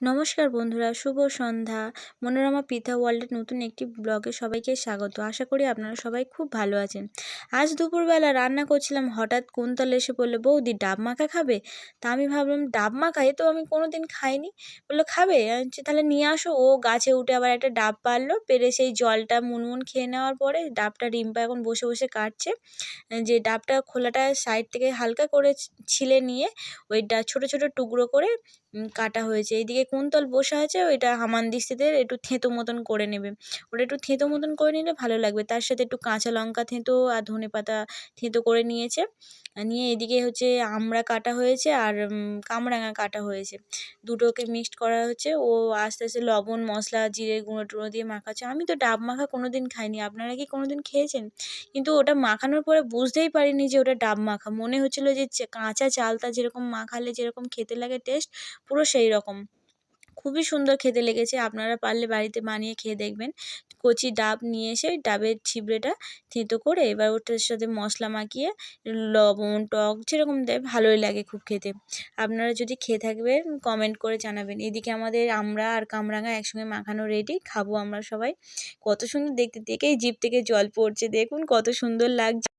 নমস্কার বন্ধুরা, শুভ সন্ধ্যা। মনোরমা পিঠা ওয়ার্ল্ডের নতুন একটি ব্লগে সবাইকে স্বাগত। আশা করি আপনারা সবাই খুব ভালো আছেন। আজ দুপুরবেলা রান্না করছিলাম, হঠাৎ কুন্তল এসে বলল, বৌদি, ডাব মাখা খাবে? তা আমি ভাবলাম, ডাব মাখা তো আমি কোনো দিন খাইনি। বলল, খাবে? তাহলে নিয়ে আসো। ও গাছে উঠে আবার একটা ডাব পারল পেরে সেই জলটা মুনমুন খেয়ে নেওয়ার পরে ডাবটা রিম্পা এখন বসে বসে কাটছে। যে ডাবটা খোলাটা সাইড থেকে হালকা করে ছিলে নিয়ে ওই ডা ছোটো ছোটো টুকরো করে কাটা হয়েছে। এইদিকে কুন্তল বসে আছে, ওইটা হামানদিস্তিতে একটু থেঁতো মতন করে নেবে। ওটা একটু থেঁতো মতন করে নিলে ভালো লাগবে। তার সাথে একটু কাঁচা লঙ্কা থেঁতো আর ধনে পাতা থেঁতো করে নিয়েছে। নিয়ে এদিকে হচ্ছে আমড়া কাটা হয়েছে আর কামরাঙা কাটা হয়েছে। দুটোকে মিক্সড করা হচ্ছে। ও আস্তে আস্তে লবণ মশলা জিরে গুঁড়ো টুঁড়ো দিয়ে মাখাচ্ছে। আমি তো ডাব মাখা কোনো দিন খাইনি। আপনারা কি কোনো দিন খেয়েছেন? কিন্তু ওটা মাখানোর পরে বুঝতেই পারিনি যে ওটা ডাব মাখা। মনে হচ্ছিল যে কাঁচা চালটা যেরকম মাখালে যেরকম খেতে লাগে টেস্ট পুরো সেই রকম। খুবই সুন্দর খেতে লেগেছে। আপনারা পারলে বাড়িতে বানিয়ে খেয়ে দেখবেন। কচি ডাব নিয়ে এসে ডাবের ছিবড়েটা থেঁতো করে এবার ওটার সাথে মশলা মাখিয়ে, লবণ, টক যেরকম দেয়, ভালোই লাগে খুব খেতে। আপনারা যদি খেয়ে থাকবেন কমেন্ট করে জানাবেন। এদিকে আমাদের আমরা আর কামরাঙা একসঙ্গে মাখানো রেডি খাব আমরা সবাই। কত সুন্দর দেখতে দেখেই জিভ থেকে জল পড়ছে। দেখুন কত সুন্দর লাগছে।